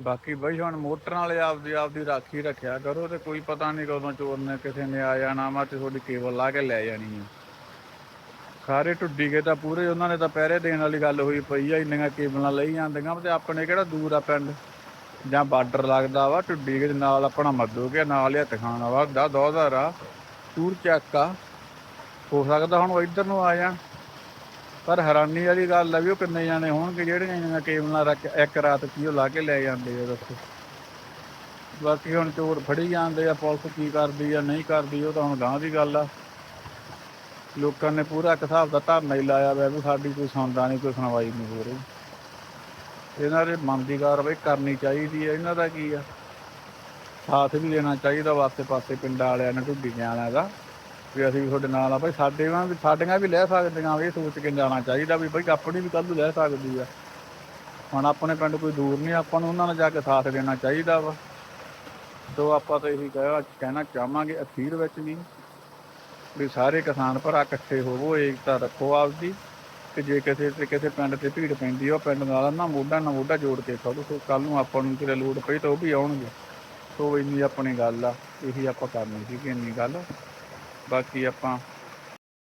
ਬਾਕੀ ਬਈ ਹੁਣ ਮੋਟਰਾਂ ਵਾਲੇ ਆਪਦੀ ਆਪਦੀ ਰਾਖੀ ਰੱਖਿਆ ਕਰੋ ਤੇ ਕੋਈ ਪਤਾ ਨਹੀਂ ਕਦੋਂ ਚੋਰ ਨੇ ਕਿਸੇ ਨੇ ਆ ਜਾਣਾ ਵਾ ਤੇ ਤੁਹਾਡੀ ਕੇਬਲ ਲਾ ਕੇ ਲੈ ਜਾਣੀ ਆ। ਸਾਰੇ ਢੁੱਡੀ ਗਏ ਤਾਂ ਪੂਰੇ, ਉਹਨਾਂ ਨੇ ਤਾਂ ਪਹਿਰੇ ਦੇਣ ਵਾਲੀ ਗੱਲ ਹੋਈ ਪਈ ਆ, ਇੰਨੀਆਂ ਕੇਬਲਾਂ ਲਈ ਜਾਂਦੀਆਂ ਤੇ ਆਪਣੇ ਕਿਹੜਾ ਦੂਰ ਆ ਪਿੰਡ? ਜਾਂ ਬਾਰਡਰ ਲੱਗਦਾ ਵਾ ਟੁੱਡੀ ਗਏ ਨਾਲ ਆਪਣਾ ਮੱਦੋ ਕੇ ਨਾਲ ਹੀ ਹੱਥ ਖਾਣਾ ਵਾ ਦਾ ਦੋਹਜ਼ਾਰ ਆ। ਟੂਰ ਚੱਕ ਆ। ਹੋ ਸਕਦਾ ਹੁਣ ਉਹ ਇੱਧਰ ਨੂੰ ਆ ਜਾਣ। ਪਰ ਹੈਰਾਨੀ ਵਾਲੀ ਗੱਲ ਆ ਵੀ ਉਹ ਕਿੰਨੇ ਜਾਣੇ ਹੋਣਗੇ, ਜਿਹੜੇ ਇਹਨਾਂ ਕੇਬਲਾਂ ਰੱਖ ਇੱਕ ਰਾਤ ਕੀ ਉਹ ਲਾ ਕੇ ਲੈ ਜਾਂਦੇ ਆ, ਦੱਸੋ। ਬਾਕੀ ਹੁਣ ਚੋਰ ਫੜੀ ਜਾਂਦੇ ਆ, ਪੁਲਿਸ ਕੀ ਕਰਦੀ ਆ, ਨਹੀਂ ਕਰਦੀ, ਉਹ ਤਾਂ ਹੁਣ ਗਾਂ ਦੀ ਗੱਲ ਆ। ਲੋਕਾਂ ਨੇ ਪੂਰਾ ਇੱਕ ਹਿਸਾਬ ਦਾ ਧਰਨਾ ਹੀ ਲਾਇਆ ਹੋਇਆ ਵੀ ਸਾਡੀ ਕੋਈ ਸੁਣਦਾ ਨਹੀਂ, ਕੋਈ ਸੁਣਵਾਈ ਨਹੀਂ ਹੋ ਰਹੀ। ਇਹਨਾਂ ਦੇ ਮਨ ਦੀ ਕਾਰਵਾਈ ਕਰਨੀ ਚਾਹੀਦੀ ਹੈ ਇਹਨਾਂ ਦਾ ਕੀ ਆ? ਸਾਥ ਵੀ ਦੇਣਾ ਚਾਹੀਦਾ ਵਾਸਤੇ ਪਾਸੇ ਪਿੰਡਾਂ ਵਾਲਿਆਂ ਨੇ ਢੁੱਡੀ ਵਾਲਿਆਂ ਦਾ। ਵੀ ਅਸੀਂ ਵੀ ਤੁਹਾਡੇ ਨਾਲ ਆ ਭਾਈ, ਸਾਡੇ ਵਾਂ ਵੀ, ਸਾਡੀਆਂ ਵੀ ਲੈ ਸਕਦੀਆਂ ਵੀ, ਇਹ ਸੋਚ ਕੇ ਜਾਣਾ ਚਾਹੀਦਾ ਵੀ ਭਾਈ, ਆਪਣੀ ਵੀ ਕੱਲ ਨੂੰ ਲੈ ਸਕਦੀ ਆ। ਹੁਣ ਆਪਣੇ ਪਿੰਡ ਕੋਈ ਦੂਰ ਨਹੀਂ, ਆਪਾਂ ਨੂੰ ਉਹਨਾਂ ਨਾਲ ਜਾ ਕੇ ਸਾਥ ਦੇਣਾ ਚਾਹੀਦਾ ਵਾ। ਸੋ ਆਪਾਂ ਤਾਂ ਇਹੀ ਕਹਿਣਾ ਕਹਿਣਾ ਚਾਹਾਂਗੇ ਅਖੀਰ ਵਿੱਚ ਵੀ ਵੀ ਸਾਰੇ ਕਿਸਾਨ ਭਰਾ ਇਕੱਠੇ ਹੋਵੋ, ਏਕਤਾ ਰੱਖੋ ਆਪਦੀ। ਤੇ ਜੇ ਕਿਸੇ ਤੇ, ਕਿਸੇ ਪਿੰਡ ਤੇ ਭੀੜ ਪੈਂਦੀ ਆ, ਉਹ ਪਿੰਡ ਨਾਲ ਨਾ ਮੋਢਾ ਨਾਲ ਮੋਢਾ ਜੋੜ ਕੇ ਖੜੋ। ਸੋ ਕੱਲ ਨੂੰ ਆਪਾਂ ਨੂੰ ਕਿਤੇ ਲੋੜ ਪਈ ਤਾਂ ਉਹ ਵੀ ਆਉਣਗੇ। ਸੋ ਇੰਨੀ ਆਪਣੀ ਗੱਲ ਆ, ਇਹੀ ਆਪਾਂ ਕਰਨੀ ਸੀ ਕਿ ਇੰਨੀ ਗੱਲ। ਬਾਕੀ ਆਪਾਂ